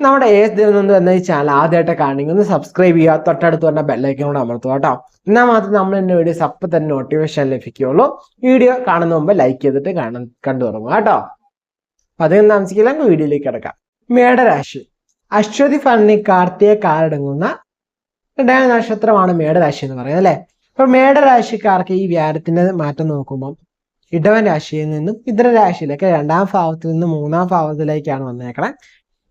നമ്മുടെ ഏസ് ദിവസം എന്ന ഈ ചാനൽ ആദ്യമായിട്ട് കാണണമെങ്കിൽ ഒന്ന് സബ്സ്ക്രൈബ് ചെയ്യുക. തൊട്ടടുത്ത് തന്നെ ബെല്ലൈക്കൻ കൂടെ അമർത്തുക കേട്ടോ. എന്നാൽ മാത്രം നമ്മൾ എന്റെ വീഡിയോസ് അപ്പം തന്നെ നോട്ടിഫിക്കേഷൻ ലഭിക്കുകയുള്ളൂ. വീഡിയോ കാണുന്ന മുമ്പ് ലൈക്ക് ചെയ്തിട്ട് കാണാൻ കണ്ടു തുടങ്ങുക കേട്ടോ. അപ്പൊ അധികം താമസിക്കില്ല വീഡിയോയിലേക്ക് കിടക്കാം. മേടരാശി. അശ്വതി ഫണ്ണി കാർത്തിക കാലടങ്ങുന്ന രണ്ടാം നക്ഷത്രമാണ് മേടരാശി എന്ന് പറയുന്നത് അല്ലെ? അപ്പൊ മേടരാശിക്കാർക്ക് ഈ വ്യാരത്തിന്റെ മാറ്റം നോക്കുമ്പോൾ ഇടവൻ രാശിയിൽ നിന്നും ഇതര രാശിയിലേക്ക് രണ്ടാം ഭാവത്തിൽ നിന്നും മൂന്നാം ഭാവത്തിലേക്കാണ് വന്നേക്കണേ.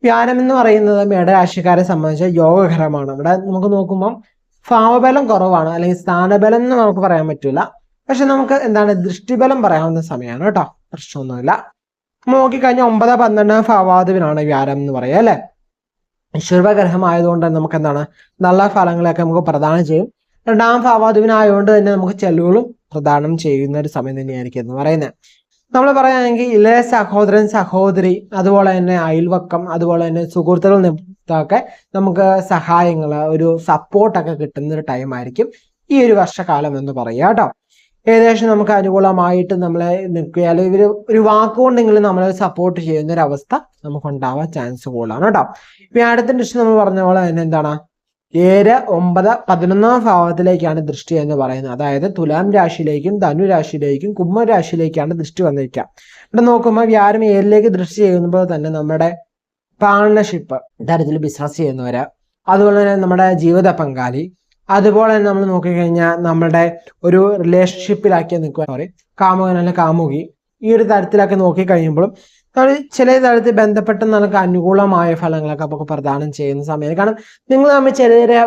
വ്യാനം എന്ന് പറയുന്നത് മേടരാശിക്കാരെ സംബന്ധിച്ച് യോഗകരമാണ്. ഇവിടെ നമുക്ക് നോക്കുമ്പോൾ ഭാവബലം കുറവാണ് അല്ലെങ്കിൽ സ്ഥാനബലം എന്ന് നമുക്ക് പറയാൻ പറ്റില്ല പക്ഷെ നമുക്ക് എന്താണ് ദൃഷ്ടിബലം പറയാവുന്ന സമയമാണ് കേട്ടോ. പ്രശ്നമൊന്നുമില്ല. നോക്കിക്കഴിഞ്ഞാൽ ഒമ്പത് പന്ത്രണ്ട് ഭാവാതുവിനാണ് വ്യാരം എന്ന് പറയുക അല്ലെ? ഈശ്വരഗ്രഹമായതുകൊണ്ട് തന്നെ നമുക്ക് എന്താണ് നല്ല ഫലങ്ങളൊക്കെ നമുക്ക് പ്രദാനം ചെയ്യും. രണ്ടാം ഭാവാതുവിനായതുകൊണ്ട് തന്നെ നമുക്ക് ചെലവുകളും പ്രദാനം ചെയ്യുന്ന ഒരു സമയം തന്നെയായിരിക്കും എന്ന് പറയുന്നത്. നമ്മൾ പറയുകയാണെങ്കിൽ ഇളയ സഹോദരൻ സഹോദരി അതുപോലെ തന്നെ അയൽവക്കം അതുപോലെ തന്നെ സുഹൃത്തുക്കൾ നിമിത്തമൊക്കെ നമുക്ക് സഹായങ്ങൾ ഒരു സപ്പോർട്ടൊക്കെ കിട്ടുന്ന ഒരു ടൈം ആയിരിക്കും ഈ ഒരു വർഷകാലം എന്ന് പറയുക കേട്ടോ ഏകദേശം നമുക്ക് അനുകൂലമായിട്ട് നമ്മളെ നിൽക്കുകയാൽ ഇവർ ഒരു വാക്കുകൊണ്ടെങ്കിലും നമ്മളെ സപ്പോർട്ട് ചെയ്യുന്ന ഒരു അവസ്ഥ നമുക്ക് ഉണ്ടാവാൻ ചാൻസ് കൂടുതലാണ് കേട്ടോ അടുത്ത ദൃഷ്ടി നമ്മൾ പറഞ്ഞ പോലെ തന്നെ എന്താണ്? ഏഴ് ഒമ്പത് പതിനൊന്നാം ഭാവത്തിലേക്കാണ് ദൃഷ്ടി എന്ന് പറയുന്നത്. അതായത് തുലാം രാശിയിലേക്കും ധനു രാശിയിലേക്കും കുംഭം രാശിയിലേക്കാണ് ദൃഷ്ടി വന്നിരിക്കുക. ഇവിടെ നോക്കുമ്പോൾ വ്യാഴം ഏഴിലേക്ക് ദൃഷ്ടി ചെയ്യുമ്പോൾ തന്നെ നമ്മുടെ പാർട്ണർഷിപ്പ് തരത്തിൽ ബിസിനസ് ചെയ്യുന്നവര് അതുപോലെ തന്നെ നമ്മുടെ ജീവിത പങ്കാളി അതുപോലെ തന്നെ നമ്മൾ നോക്കിക്കഴിഞ്ഞാൽ നമ്മുടെ ഒരു റിലേഷൻഷിപ്പിലാക്കി നിൽക്കുക സോറി കാമുകൻ അല്ലെങ്കിൽ കാമുകി ഈ ഒരു തരത്തിലൊക്കെ നോക്കി നമ്മൾ ചില തരത്തിൽ ബന്ധപ്പെട്ട് നമുക്ക് അനുകൂലമായ ഫലങ്ങളൊക്കെ നമുക്ക് പ്രദാനം ചെയ്യുന്ന സമയം കാരണം നിങ്ങൾ തമ്മിൽ ചെറിയ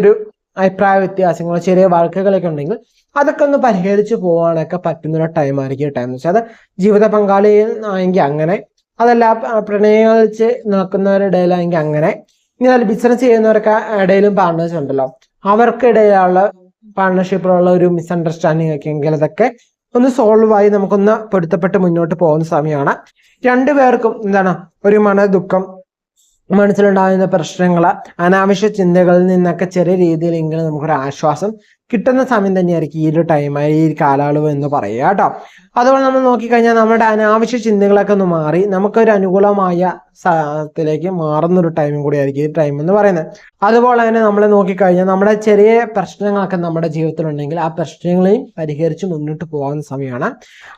ഒരു അഭിപ്രായ വ്യത്യാസങ്ങളോ ചെറിയ വഴക്കുകളൊക്കെ ഉണ്ടെങ്കിൽ അതൊക്കെ ഒന്ന് പരിഹരിച്ച് പോകാനൊക്കെ പറ്റുന്ന ഒരു ടൈം ആയിരിക്കും ടൈം എന്ന് വെച്ചാൽ അത് ജീവിത പങ്കാളി ആയെങ്കിൽ അങ്ങനെ അതല്ല പ്രണയിച്ച് നിൽക്കുന്നവരുടെ ഇടയിലാണെങ്കിൽ അങ്ങനെ ഇനി ബിസിനസ് ചെയ്യുന്നവരൊക്കെ ഇടയിലും പാർട്ട്നേഴ്സ് ഉണ്ടല്ലോ. അവർക്കിടയിലുള്ള പാർട്ണർഷിപ്പിലുള്ള ഒരു മിസ്അണ്ടർസ്റ്റാൻഡിങ് ഒക്കെ എങ്കിൽ അതൊക്കെ ഒന്ന് സോൾവ് ആയി നമുക്കൊന്ന് പൊരുത്തപ്പെട്ട് മുന്നോട്ട് പോകുന്ന സമയമാണ്. രണ്ടുപേർക്കും എന്താണ്? ഒരു മനദുഃഖം മനസ്സിലുണ്ടാകുന്ന പ്രശ്നങ്ങൾ അനാവശ്യ ചിന്തകളിൽ നിന്നൊക്കെ ചെറിയ രീതിയിലെങ്കിലും നമുക്കൊരു ആശ്വാസം കിട്ടുന്ന സമയം തന്നെയായിരിക്കും ഈ ഒരു ടൈമായി ഈ കാലയളവ് എന്ന് പറയുക കേട്ടോ. അതുപോലെ നമ്മൾ നോക്കിക്കഴിഞ്ഞാൽ നമ്മുടെ അനാവശ്യ ചിന്തകളൊക്കെ ഒന്ന് മാറി നമുക്കൊരു അനുകൂലമായ സ്ഥലത്തിലേക്ക് മാറുന്ന ഒരു ടൈമും കൂടി ആയിരിക്കും ഈ ടൈം എന്ന് പറയുന്നത്. അതുപോലെ തന്നെ നമ്മൾ നോക്കിക്കഴിഞ്ഞാൽ നമ്മുടെ ചെറിയ പ്രശ്നങ്ങളൊക്കെ നമ്മുടെ ജീവിതത്തിലുണ്ടെങ്കിൽ ആ പ്രശ്നങ്ങളെയും പരിഹരിച്ച് മുന്നോട്ട് പോകുന്ന സമയമാണ്.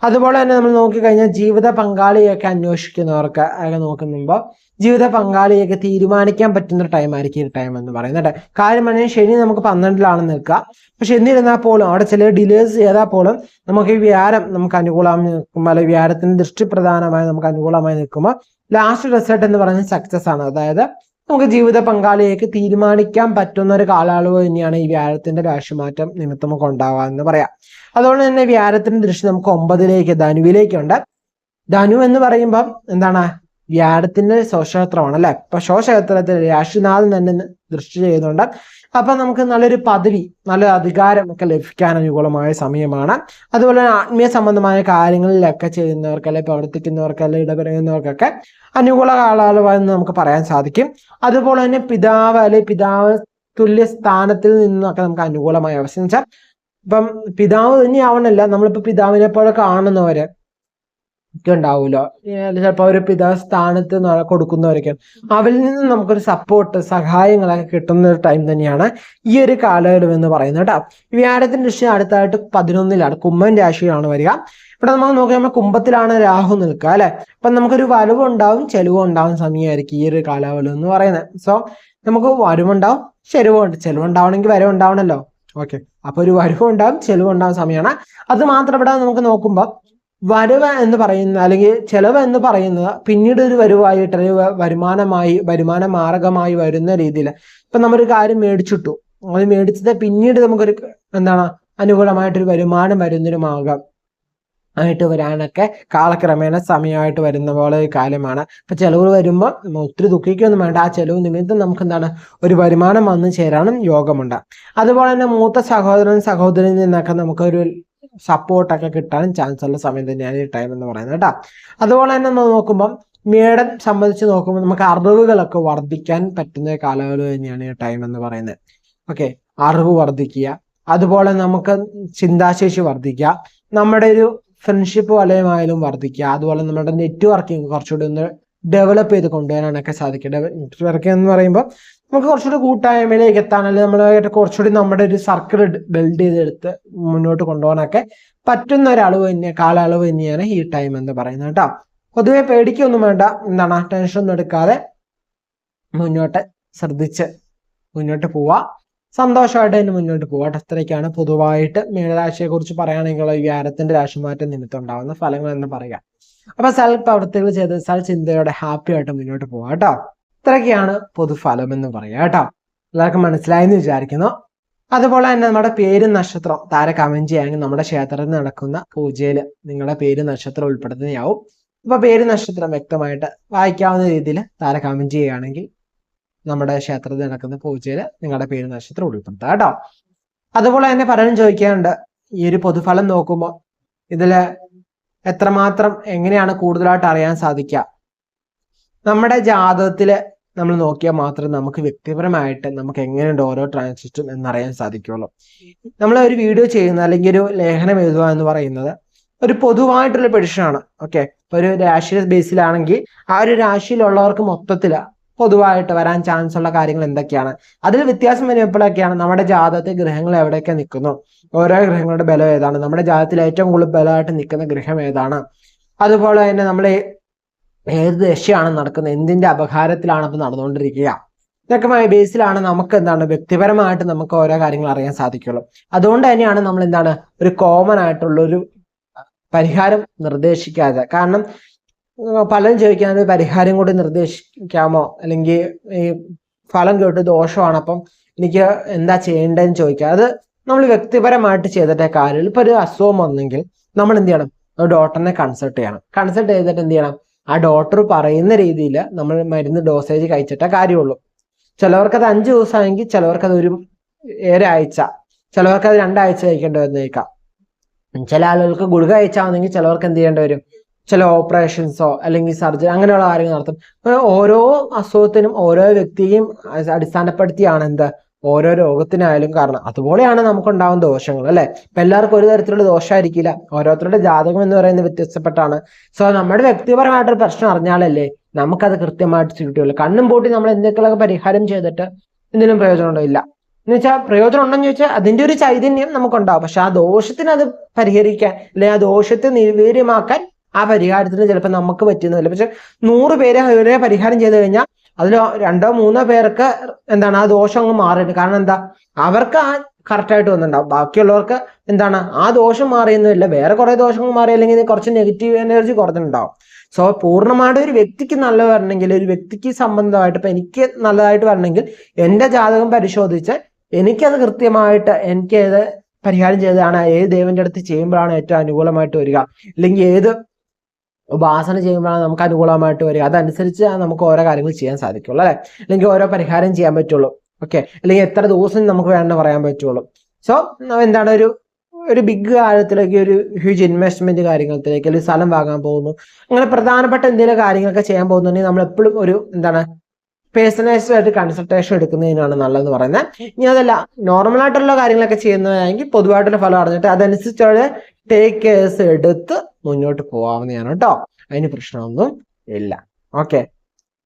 അതുപോലെ തന്നെ നമ്മൾ നോക്കിക്കഴിഞ്ഞാൽ ജീവിത പങ്കാളിയൊക്കെ അന്വേഷിക്കുന്നവർക്ക് ഒക്കെ നോക്കുമ്പോൾ ജീവിത പങ്കാളിയൊക്കെ തീരുമാനിക്കാൻ പറ്റുന്ന ടൈം ആയിരിക്കും ഈ ടൈം എന്ന് പറയുന്നത് കാര്യം പറഞ്ഞാൽ ശനി നമുക്ക് പന്ത്രണ്ടിലാണ് നിൽക്കുക. പക്ഷെ എന്നിരുന്നാൽ പോലും അവിടെ ചില ഡിലേഴ്സ് ചെയ്താൽ പോലും നമുക്ക് ഈ വ്യാരം നമുക്ക് അനുകൂലമായി നിൽക്കുമ്പോൾ അല്ലെങ്കിൽ വ്യാരത്തിന് ദൃഷ്ടി പ്രധാനമായി നമുക്ക് അനുകൂലമായി നിൽക്കുമ്പോൾ ലാസ്റ്റ് റിസൾട്ട് എന്ന് പറയുന്നത് സക്സസ് ആണ്. അതായത് നമുക്ക് ജീവിത പങ്കാളിയേക്ക് തീരുമാനിക്കാൻ പറ്റുന്ന ഒരു കാലയളവ് തന്നെയാണ് ഈ വ്യാഴത്തിന്റെ രാശിമാറ്റം നിമിത്തം നമുക്ക് എന്ന് പറയാം. അതുകൊണ്ട് തന്നെ വ്യാഴത്തിന്റെ ദൃഷ്ടി നമുക്ക് ഒമ്പതിലേക്ക് ധനുവിലേക്കുണ്ട്. ധനു എന്ന് പറയുമ്പം എന്താണ്? വ്യാഴത്തിന്റെ സ്വക്ഷേത്രമാണ് അല്ലെ? അപ്പൊ സ്വക്ഷേത്രത്തിൽ രാശിനാഥൻ തന്നെ ദൃഷ്ടി ചെയ്യുന്നുണ്ട്. അപ്പൊ നമുക്ക് നല്ലൊരു പദവി നല്ല അധികാരം ഒക്കെ ലഭിക്കാൻ അനുകൂലമായ സമയമാണ്. അതുപോലെ ആത്മീയ സംബന്ധമായ കാര്യങ്ങളിലൊക്കെ ചെയ്യുന്നവർക്ക് അല്ലെ പ്രവർത്തിക്കുന്നവർക്ക് അല്ലെ ഇടപെടുന്നവർക്കൊക്കെ അനുകൂല കാലയളവെന്ന് നമുക്ക് പറയാൻ സാധിക്കും. അതുപോലെ തന്നെ പിതാവ് അല്ലെ പിതാവ് തുല്യ സ്ഥാനത്തിൽ നിന്നൊക്കെ നമുക്ക് അനുകൂലമായ അവസ്ഥ വെച്ചാൽ ഇപ്പം പിതാവ് തന്നെയാവണല്ല നമ്മളിപ്പോ പിതാവിനെ പോലെ കാണുന്നവര് ഒക്കെ ഉണ്ടാവില്ല ചിലപ്പോൾ ഒരു പിതാവ് സ്ഥാനത്ത് കൊടുക്കുന്നവരൊക്കെ അവരിൽ നിന്ന് നമുക്കൊരു സപ്പോർട്ട് സഹായങ്ങളൊക്കെ കിട്ടുന്ന ഒരു ടൈം തന്നെയാണ് ഈ ഒരു കാലയളവ് എന്ന് പറയുന്നത് കേട്ടോ. വ്യാഴത്തിന്റെ ദൃഷ്ടി അടുത്തായിട്ട് പതിനൊന്നിലാണ്. കുംഭൻ രാശിയിലാണ് വരിക. ഇവിടെ നമുക്ക് നോക്കിയാൽ കുംഭത്തിലാണ് രാഹു നിൽക്കുക അല്ലെ? അപ്പൊ നമുക്കൊരു വരവും ഉണ്ടാവും ചെലവും ഉണ്ടാവും സമയമായിരിക്കും ഈ ഒരു കാലാവലം എന്ന് പറയുന്നത്. സോ നമുക്ക് വരവുണ്ടാവും ചെലവുണ്ട് ചെലവുണ്ടാവണമെങ്കിൽ വരവുണ്ടാവണമല്ലോ ഓക്കെ അപ്പൊ ഒരു വരവുണ്ടാവും ചെലവുണ്ടാവും സമയമാണ്. അത് മാത്രം ഇവിടെ നമുക്ക് നോക്കുമ്പോൾ വരവ് എന്ന് പറയുന്ന അല്ലെങ്കിൽ ചെലവ് എന്ന് പറയുന്നത് പിന്നീട് ഒരു വരുവായിട്ട് അല്ലെങ്കിൽ വരുമാനമായി വരുമാന മാർഗമായി വരുന്ന രീതിയിൽ. ഇപ്പൊ നമ്മളൊരു കാര്യം മേടിച്ചിട്ടു. അത് മേടിച്ചത് പിന്നീട് നമുക്കൊരു എന്താണ് അനുകൂലമായിട്ടൊരു വരുമാനം വരുന്നൊരു മാർഗം ആയിട്ട് വരാനൊക്കെ കാലക്രമേണ സമയമായിട്ട് വരുന്ന പോലെ ഒരു കാലമാണ് ഇപ്പൊ ചെലവ് വരുമ്പോൾ ഒത്തിരി ദുഃഖിക്കൊന്നും വേണ്ട. ആ ചെലവ് നിമിത്തം നമുക്ക് എന്താണ് ഒരു വരുമാനം വന്നു ചേരാനും യോഗമുണ്ട്. അതുപോലെ തന്നെ മൂത്ത സഹോദരൻ സഹോദരനിൽ നിന്നൊക്കെ നമുക്കൊരു സപ്പോർട്ടൊക്കെ കിട്ടാനും ചാൻസ് ഉള്ള സമയം തന്നെയാണ് ഈ ടൈം എന്ന് പറയുന്നത് കേട്ടോ. അതുപോലെ തന്നെ നമ്മൾ നോക്കുമ്പോൾ മേടം സംബന്ധിച്ച് നോക്കുമ്പോൾ നമുക്ക് അറിവുകളൊക്കെ വർദ്ധിക്കാൻ പറ്റുന്ന കാലയളവ് തന്നെയാണ് ഈ ടൈം എന്ന് പറയുന്നത്. ഓക്കെ അറിവ് വർദ്ധിക്കുക. അതുപോലെ നമുക്ക് ചിന്താശേഷി വർദ്ധിക്കുക. നമ്മുടെ ഒരു ഫ്രണ്ട്ഷിപ്പ് വലയമായാലും വർദ്ധിക്കുക. അതുപോലെ നമ്മുടെ നെറ്റ്വർക്കിംഗ് കുറച്ചുകൂടി ഒന്ന് ഡെവലപ്പ് ചെയ്ത് കൊണ്ടുവരാനൊക്കെ സാധിക്കും. നെറ്റ്വർക്കിംഗ് എന്ന് പറയുമ്പോൾ നമുക്ക് കുറച്ചുകൂടി കൂട്ടായ്മയിലേക്ക് എത്താൻ അല്ലെങ്കിൽ നമ്മളായിട്ട് കുറച്ചുകൂടി നമ്മുടെ ഒരു സർക്കിൾ ബിൽഡ് ചെയ്തെടുത്ത് മുന്നോട്ട് കൊണ്ടുപോകാനൊക്കെ പറ്റുന്ന ഒരു അളവ് തന്നെ കാലയളവ് തന്നെയാണ് ഈ ടൈം എന്ന് പറയുന്നത് കേട്ടോ. പൊതുവെ പേടിക്കൊന്നും വേണ്ട എന്താണ് ടെൻഷൻ ഒന്നും എടുക്കാതെ മുന്നോട്ട് ശ്രദ്ധിച്ച് മുന്നോട്ട് പോവാ. സന്തോഷമായിട്ട് തന്നെ മുന്നോട്ട് പോവാ അത്രയ്ക്കാണ് പൊതുവായിട്ട് മീനരാശിയെ കുറിച്ച് പറയുകയാണെങ്കിൽ ഈ വ്യാരത്തിന്റെ രാശിമാറ്റം നിമിത്തം ഉണ്ടാകുന്ന ഫലങ്ങൾ എന്ന് പറയാം അപ്പൊ സൽ പ്രവൃത്തികൾ ചെയ്ത് സൽ ചിന്തയോടെ ഹാപ്പി ആയിട്ട് മുന്നോട്ട് പോവാ കേട്ടോ. ഇത്രയൊക്കെയാണ് പൊതുഫലം എന്ന് പറയാം കേട്ടോ. എല്ലാവർക്കും മനസ്സിലായെന്ന് വിചാരിക്കുന്നു. അതുപോലെ തന്നെ നമ്മുടെ പേര് നക്ഷത്രം താര കമന്റ് ചെയ്യാമെങ്കിൽ നമ്മുടെ ക്ഷേത്രത്തിൽ നടക്കുന്ന പൂജയിൽ നിങ്ങളുടെ പേര് നക്ഷത്രം ഉൾപ്പെടുത്തുന്നതാവും അപ്പൊ പേര് നക്ഷത്രം വ്യക്തമായിട്ട് വായിക്കാവുന്ന രീതിയിൽ താര കമന്റ് ചെയ്യുകയാണെങ്കിൽ നമ്മുടെ ക്ഷേത്രത്തിൽ നടക്കുന്ന പൂജയിൽ നിങ്ങളുടെ പേര് നക്ഷത്രം ഉൾപ്പെടുത്തുക കേട്ടോ. അതുപോലെ തന്നെ പലരും ചോദിക്കാറുണ്ട് ഈ ഒരു പൊതുഫലം നോക്കുമ്പോൾ ഇതിൽ എത്രമാത്രം എങ്ങനെയാണ് കൂടുതലായിട്ട് അറിയാൻ സാധിക്കുക? നമ്മുടെ ജാതകത്തിൽ നമ്മൾ നോക്കിയാൽ മാത്രമേ നമുക്ക് വ്യക്തിപരമായിട്ട് നമുക്ക് എങ്ങനെയുണ്ട് ഓരോ ട്രാൻസിറ്റും എന്നറിയാൻ സാധിക്കുള്ളൂ. നമ്മൾ ഒരു വീഡിയോ ചെയ്യുന്ന അല്ലെങ്കിൽ ഒരു ലേഖനം എഴുതുക എന്ന് പറയുന്നത് ഒരു പൊതുവായിട്ടുള്ള പെഡിഷനാണ് ഓക്കെ ഇപ്പൊ ഒരു രാശി ബേസിലാണെങ്കിൽ ആ ഒരു രാശിയിലുള്ളവർക്ക് മൊത്തത്തിൽ പൊതുവായിട്ട് വരാൻ ചാൻസ് ഉള്ള കാര്യങ്ങൾ എന്തൊക്കെയാണ്? അതിൽ വ്യത്യാസം വരുമ്പോഴൊക്കെയാണ് നമ്മുടെ ജാതകത്തിൽ ഗ്രഹങ്ങൾ എവിടെയൊക്കെ നിൽക്കുന്നു? ഓരോ ഗ്രഹങ്ങളുടെ ബലം ഏതാണ്? നമ്മുടെ ജാതത്തിൽ ഏറ്റവും കൂടുതൽ ബലമായിട്ട് നിൽക്കുന്ന ഗ്രഹം ഏതാണ്? അതുപോലെ തന്നെ നമ്മൾ ഏത് ദശയാണ് നടക്കുന്നത്? എന്തിന്റെ അപകാരത്തിലാണ് ഇപ്പൊ നടന്നുകൊണ്ടിരിക്കുക? ഇതൊക്കെ ബേസിലാണ് നമുക്ക് എന്താണ് വ്യക്തിപരമായിട്ട് നമുക്ക് ഓരോ കാര്യങ്ങൾ അറിയാൻ സാധിക്കുള്ളൂ. അതുകൊണ്ട് തന്നെയാണ് നമ്മൾ എന്താണ് ഒരു കോമൺ ആയിട്ടുള്ള ഒരു പരിഹാരം നിർദ്ദേശിക്കാതെ കാരണം പലരും ചോദിക്കാൻ ഒരു പരിഹാരം കൂടി നിർദ്ദേശിക്കാമോ? അല്ലെങ്കിൽ ഈ ഫലം കേട്ട് ദോഷമാണ്. അപ്പം എനിക്ക് എന്താ ചെയ്യേണ്ടതെന്ന് ചോദിക്കുക. അത് നമ്മൾ വ്യക്തിപരമായിട്ട് ചെയ്തിട്ട കാര്യം ഇപ്പൊ ഒരു അസുഖം വന്നെങ്കിൽ നമ്മൾ എന്ത് ചെയ്യണം? ഡോക്ടറിനെ കൺസൾട്ട് ചെയ്യണം. കൺസൾട്ട് ചെയ്തിട്ട് എന്ത് ചെയ്യണം? ആ ഡോക്ടർ പറയുന്ന രീതിയിൽ നമ്മൾ മരുന്ന് ഡോസേജ് കഴിച്ചിട്ടേ കാര്യമുള്ളൂ. ചിലവർക്ക് അത് അഞ്ച് ദിവസമാണെങ്കിൽ ചിലവർക്ക് അത് ഒരു ചിലവർക്ക് അത് രണ്ടാഴ്ച കഴിക്കേണ്ടി വന്നേക്കാം. ചില ആളുകൾക്ക് ഗുളിക കഴിച്ചാണെങ്കിൽ ചിലവർക്ക് എന്ത് ചെയ്യേണ്ടി വരും? ചില ഓപ്പറേഷൻസോ അല്ലെങ്കിൽ സർജറി അങ്ങനെയുള്ള കാര്യങ്ങൾ നടത്തും. ഓരോ അസുഖത്തിനും ഓരോ വ്യക്തിയും അടിസ്ഥാനപ്പെടുത്തിയാണ് എന്ത്? ഓരോ രോഗത്തിനായാലും കാരണം. അതുപോലെയാണ് നമുക്ക് നമുക്കുണ്ടാവുന്ന ദോഷങ്ങൾ അല്ലെ? ഇപ്പൊ എല്ലാവർക്കും ഒരു തരത്തിലുള്ള ദോഷമായിരിക്കില്ല ഓരോരുത്തരുടെ ജാതകം എന്ന് പറയുന്നത് വ്യത്യസ്തപ്പെട്ടാണ്. സോ നമ്മുടെ വ്യക്തിപരമായിട്ടൊരു പ്രശ്നം അറിഞ്ഞാലല്ലേ നമുക്കത് കൃത്യമായിട്ട് ചുരുട്ടുള്ളൂ കണ്ണും പൂട്ടി നമ്മൾ എന്തൊക്കെയൊക്കെ പരിഹാരം ചെയ്തിട്ട് എന്തെങ്കിലും പ്രയോജനമുണ്ടോ? ഇല്ല. എന്ന് വെച്ചാൽ പ്രയോജനം ഉണ്ടെന്ന് ചോദിച്ചാൽ അതിന്റെ ഒരു ചൈതന്യം നമുക്കുണ്ടാവും. പക്ഷെ ആ ദോഷത്തിന് അത് പരിഹരിക്കാൻ അല്ലെങ്കിൽ ആ ദോഷത്തെ നിർവീര്യമാക്കാൻ ആ പരിഹാരത്തിന് ചിലപ്പോൾ നമുക്ക് പറ്റുന്നില്ല പക്ഷെ നൂറ് പേരെ ഒരേ പരിഹാരം ചെയ്ത് കഴിഞ്ഞാൽ അതിൽ രണ്ടോ മൂന്നോ പേർക്ക് എന്താണ് ആ ദോഷം അങ്ങ് മാറിയിട്ട് കാരണം എന്താ? അവർക്ക് ആ കറക്റ്റായിട്ട് വന്നിട്ടുണ്ടാവും. ബാക്കിയുള്ളവർക്ക് എന്താണ്? ആ ദോഷം മാറിയൊന്നുമില്ല. വേറെ കുറെ ദോഷങ്ങൾ മാറി അല്ലെങ്കിൽ കുറച്ച് നെഗറ്റീവ് എനർജി കുറഞ്ഞിട്ടുണ്ടാവും. സോ പൂർണമായിട്ട് ഒരു വ്യക്തിക്ക് നല്ല വരണമെങ്കിൽ ഒരു വ്യക്തിക്ക് സംബന്ധമായിട്ട് ഇപ്പൊ എനിക്ക് നല്ലതായിട്ട് വരണമെങ്കിൽ എന്റെ ജാതകം പരിശോധിച്ച് എനിക്കത് കൃത്യമായിട്ട് എനിക്ക് പരിഹാരം ചെയ്തതാണ് ഏത് ദൈവന്റെ അടുത്ത് ചെയ്യുമ്പോഴാണ് ഏറ്റവും അനുകൂലമായിട്ട് വരിക. അല്ലെങ്കിൽ ഏത് ഉപാസന ചെയ്യുമ്പോഴാണ് നമുക്ക് അനുകൂലമായിട്ട് വരിക. അതനുസരിച്ച് നമുക്ക് ഓരോ കാര്യങ്ങൾ ചെയ്യാൻ സാധിക്കുള്ളൂ അല്ലെ? അല്ലെങ്കിൽ ഓരോ പരിഹാരം ചെയ്യാൻ പറ്റുള്ളൂ. ഓക്കെ? അല്ലെങ്കിൽ എത്ര ദിവസം നമുക്ക് വേണമെന്ന് പറയാൻ പറ്റുള്ളൂ. സോ എന്താണ് ഒരു ഒരു ബിഗ് കാര്യത്തിലേക്ക് ഒരു ഹ്യൂജ് ഇൻവെസ്റ്റ്മെന്റ് കാര്യങ്ങളിലേക്ക് അല്ലെങ്കിൽ സ്ഥലം വാങ്ങാൻ പോകുന്നു. അങ്ങനെ പ്രധാനപ്പെട്ട എന്തെങ്കിലും കാര്യങ്ങളൊക്കെ ചെയ്യാൻ പോകുന്നുണ്ടെങ്കിൽ നമ്മൾ എപ്പോഴും ഒരു എന്താണ് പേഴ്സണലൈസ്ഡ് ആയിട്ട് കൺസൾട്ടേഷൻ എടുക്കുന്നതിനാണ് നല്ലതെന്ന് പറയുന്നത്. ഇനി അതല്ല നോർമൽ ആയിട്ടുള്ള കാര്യങ്ങളൊക്കെ ചെയ്യുന്നതാണെങ്കിൽ പൊതുവായിട്ടുള്ള ഫലം അറിഞ്ഞിട്ട് അതനുസരിച്ചുള്ള ടേക്ക് കെയർസ് എടുത്ത് മുന്നോട്ട് പോവാവുന്നതാണ് കേട്ടോ. അതിന് പ്രശ്നമൊന്നും ഇല്ല. ഓക്കെ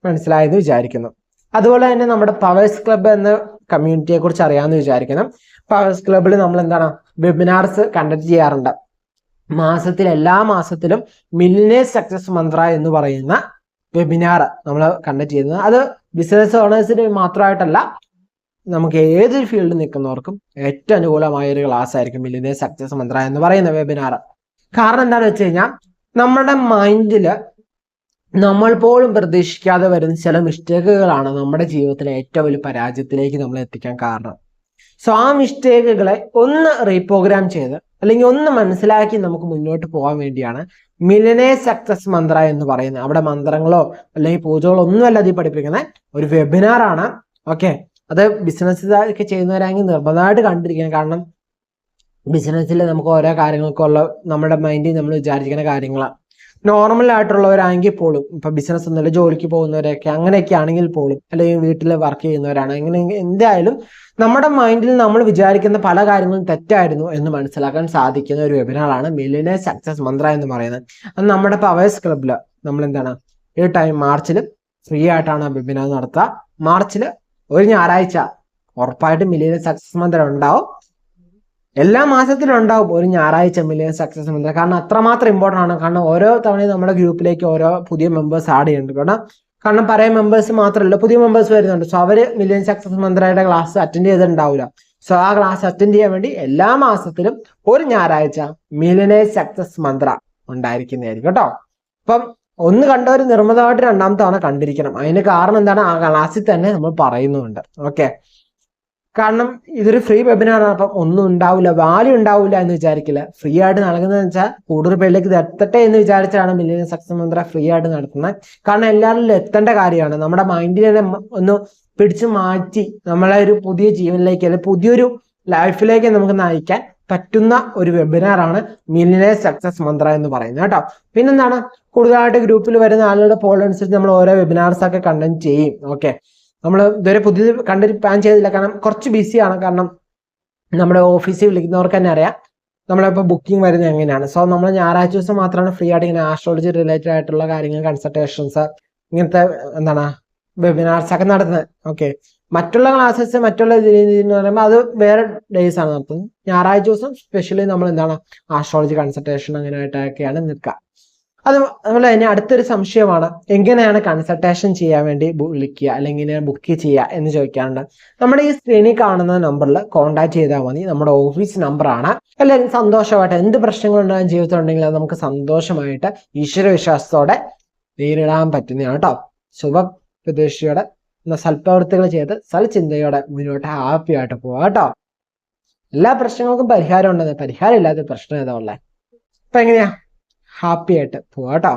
മനസ്സിലായെന്ന് വിചാരിക്കുന്നു. അതുപോലെ തന്നെ നമ്മുടെ പവേഴ്സ് ക്ലബ്ബ് എന്ന കമ്മ്യൂണിറ്റിയെ കുറിച്ച് അറിയാമെന്ന് വിചാരിക്കുന്നു പവേഴ്സ് ക്ലബ്ബിൽ നമ്മൾ എന്താണ്? വെബിനാർസ് കണ്ടക്ട് ചെയ്യാറുണ്ട്. മാസത്തിൽ എല്ലാ മാസത്തിലും മില്ലിനേഴ്സ് സക്സസ് മന്ത്ര എന്ന് പറയുന്ന വെബിനാർ നമ്മൾ കണ്ടക്ട് ചെയ്യുന്നത്. അത് ബിസിനസ് ഓണേഴ്സിന് മാത്രമായിട്ടല്ല നമുക്ക് ഏതൊരു ഫീൽഡിൽ നിൽക്കുന്നവർക്കും ഏറ്റവും അനുകൂലമായ ഒരു ക്ലാസ് ആയിരിക്കും മില്ലിനേഴ്സ് സക്സസ് മന്ത്ര എന്ന് പറയുന്ന വെബിനാർ കാരണം എന്താണെന്ന് വെച്ച് കഴിഞ്ഞാൽ നമ്മുടെ മൈൻഡിൽ നമ്മൾ പോലും പ്രതീക്ഷിക്കാതെ വരുന്ന ചില മിസ്റ്റേക്കുകളാണ് നമ്മുടെ ജീവിതത്തിലെ ഏറ്റവും വലിയ പരാജയത്തിലേക്ക് നമ്മൾ എത്തിക്കാൻ കാരണം. സോ ആ മിസ്റ്റേക്കുകളെ ഒന്ന് റീപ്രോഗ്രാം ചെയ്ത് അല്ലെങ്കിൽ ഒന്ന് മനസ്സിലാക്കി നമുക്ക് മുന്നോട്ട് പോകാൻ വേണ്ടിയാണ് മിലനെ സക്സസ് മന്ത്ര എന്ന് പറയുന്നത്. അവിടെ മന്ത്രങ്ങളോ അല്ലെങ്കിൽ പൂജകളോ ഒന്നുമല്ല അതിൽ പഠിപ്പിക്കുന്ന ഒരു വെബിനാർ ആണ്. ഓക്കെ അത് ബിസിനസ് ഒക്കെ ചെയ്യുന്നവരാണെങ്കിൽ നിർബന്ധമായിട്ട് കണ്ടിരിക്കണം. കാരണം ബിസിനസ്സിൽ നമുക്ക് ഓരോ കാര്യങ്ങൾക്കുള്ള നമ്മുടെ മൈൻഡിൽ നമ്മൾ വിചാരിക്കുന്ന കാര്യങ്ങളാണ് നോർമൽ ആയിട്ടുള്ളവരാണെങ്കിൽ പോലും ഇപ്പൊ ബിസിനസ് ഒന്നുമില്ല ജോലിക്ക് പോകുന്നവരൊക്കെ അങ്ങനെയൊക്കെ ആണെങ്കിൽ പോലും അല്ലെങ്കിൽ വീട്ടിൽ വർക്ക് ചെയ്യുന്നവരാണ് അങ്ങനെ എന്തായാലും നമ്മുടെ മൈൻഡിൽ നമ്മൾ വിചാരിക്കുന്ന പല കാര്യങ്ങളും തെറ്റായിരുന്നു എന്ന് മനസ്സിലാക്കാൻ സാധിക്കുന്ന ഒരു വെബിനാറാണ് മില്ലിനെ സക്സസ് മന്ത്ര എന്ന് പറയുന്നത്. അത് നമ്മുടെ പവേഴ്സ് ക്ലബിൽ നമ്മൾ എന്താണ് ഈ ടൈം മാർച്ചിൽ ഫ്രീ ആയിട്ടാണ് വെബിനാർ നടത്തുക. മാർച്ചിൽ ഒരു ഞായറാഴ്ച. ഉറപ്പായിട്ടും മിലിയൻ സക്സസ് മന്ത്രം ഉണ്ടാവും. എല്ലാ മാസത്തിലും ഉണ്ടാവും ഒരു ഞായറാഴ്ച മിലിയൻ സക്സസ് മന്ത്രം കാരണം അത്രമാത്രം ഇമ്പോർട്ടന്റ് ആണ്. കാരണം ഓരോ തവണയും നമ്മുടെ ഗ്രൂപ്പിലേക്ക് ഓരോ പുതിയ മെമ്പേഴ്സ് ആഡ് ചെയ്യുന്നുണ്ട്. കാരണം കാരണം പഴയ മെമ്പേഴ്സ് മാത്രമല്ല പുതിയ മെമ്പേഴ്സ് വരുന്നുണ്ട്. സോ അവർ മില്യൻ സക്സസ് മന്ത്രയുടെ ക്ലാസ് അറ്റൻഡ് ചെയ്തിട്ടുണ്ടാവില്ല. സോ ആ ക്ലാസ് അറ്റൻഡ് ചെയ്യാൻ വേണ്ടി എല്ലാ മാസത്തിലും ഒരു ഞായറാഴ്ച മില്യനെ സക്സസ് മന്ത്ര ഉണ്ടായിരിക്കുന്നതായിരിക്കും കേട്ടോ. അപ്പം ഒന്ന് കണ്ടവർ നിർമ്മതമായിട്ട് രണ്ടാമത്തെ തവണ കണ്ടിരിക്കണം. അതിന് കാരണം എന്താണ്? ആ ക്ലാസ്സിൽ തന്നെ നമ്മൾ പറയുന്നുണ്ട്. ഓക്കെ കാരണം ഇതൊരു ഫ്രീ വെബിനാറാണ് അപ്പം ഒന്നും ഉണ്ടാവില്ല വാല്യൂ ഉണ്ടാവില്ല എന്ന് വിചാരിക്കില്ല. ഫ്രീ ആയിട്ട് നൽകുന്നതെന്ന് വെച്ചാൽ കൂടുതൽ പേരിലേക്ക് ഇത് എത്തട്ടെ എന്ന് വിചാരിച്ചാണ് മില്യൻ സക്സസ് മന്ത്ര ഫ്രീ ആയിട്ട് നടത്തുന്നത്. കാരണം എല്ലാവരിലും എത്തേണ്ട കാര്യമാണ്. നമ്മുടെ മൈൻഡിനെ ഒന്ന് പിടിച്ചു മാറ്റി നമ്മളെ ഒരു പുതിയ ജീവനിലേക്ക് അല്ലെങ്കിൽ പുതിയൊരു ലൈഫിലേക്ക് നമുക്ക് നയിക്കാൻ പറ്റുന്ന ഒരു വെബിനാറാണ് മില്ലിനെ സക്സസ് മന്ത്ര എന്ന് പറയുന്നത് കേട്ടോ. പിന്നെന്താണ്? കൂടുതലായിട്ട് ഗ്രൂപ്പിൽ വരുന്ന ആളുകളുടെ പോൾ അനുസരിച്ച് നമ്മൾ ഓരോ വെബിനാർസ് ഒക്കെ കണ്ടന്റ് ചെയ്യും. ഓക്കെ നമ്മൾ ഇതുവരെ പുതിയത് കണ്ടന്റ് പ്ലാൻ ചെയ്തില്ല. കാരണം കുറച്ച് ബിസിയാണ് കാരണം നമ്മുടെ ഓഫീസിൽ വിളിക്കുന്നവർക്ക് തന്നെ അറിയാം. നമ്മളിപ്പോൾ ബുക്കിംഗ് വരുന്നത് എങ്ങനെയാണ്? സോ നമ്മൾ ഞായറാഴ്ച ദിവസം മാത്രമാണ് ഫ്രീ ആയിട്ട് ഇങ്ങനെ ആസ്ട്രോളജി റിലേറ്റഡ് ആയിട്ടുള്ള കാര്യങ്ങൾ കൺസൾട്ടേഷൻസ് ഇങ്ങനത്തെ എന്താണ് വെബിനാർസ് ഒക്കെ നടത്തുന്നത്. ഓക്കെ മറ്റുള്ള ക്ലാസ്സസ് മറ്റുള്ള എന്ന് പറയുമ്പോൾ അത് വേറെ ഡേയ്സ് ആണ്. നടത്തുന്നത് ഞായറാഴ്ച ദിവസം സ്പെഷ്യലി നമ്മൾ എന്താണ് ആസ്ട്രോളജി കൺസൾട്ടേഷൻ അങ്ങനെയായിട്ടൊക്കെയാണ് നിൽക്കുക. അത് അതുപോലെ തന്നെ അടുത്തൊരു സംശയമാണ് എങ്ങനെയാണ് കൺസൾട്ടേഷൻ ചെയ്യാൻ വേണ്ടി വിളിക്കുക അല്ലെങ്കിൽ ബുക്ക് ചെയ്യുക എന്ന് ചോദിക്കാറുണ്ട്. നമ്മുടെ ഈ സ്ക്രീനിൽ കാണുന്ന നമ്പറിൽ കോൺടാക്ട് ചെയ്താൽ മതി. നമ്മുടെ ഓഫീസ് നമ്പറാണ് അല്ലെങ്കിൽ സന്തോഷമായിട്ട് എന്ത് പ്രശ്നങ്ങളുണ്ടാകും ജീവിതത്തിലുണ്ടെങ്കിൽ അത് നമുക്ക് സന്തോഷമായിട്ട് ഈശ്വരവിശ്വാസത്തോടെ നേരിടാൻ പറ്റുന്നതാണ് കേട്ടോ ശുഭ. പ്രതീക്ഷയോടെ സൽപ്രവൃത്തികൾ ചെയ്ത് സൽചിന്തയോടെ മുന്നോട്ട് ഹാപ്പി ആയിട്ട് പോവാം കേട്ടോ. എല്ലാ പ്രശ്നങ്ങൾക്കും പരിഹാരം ഉണ്ടെന്ന് പരിഹാരം ഇല്ലാത്ത പ്രശ്നം ഏതാ ഉള്ളത് അപ്പൊ എങ്ങനെയാ? ഹാപ്പി ആയിട്ട് പോവാട്ടോ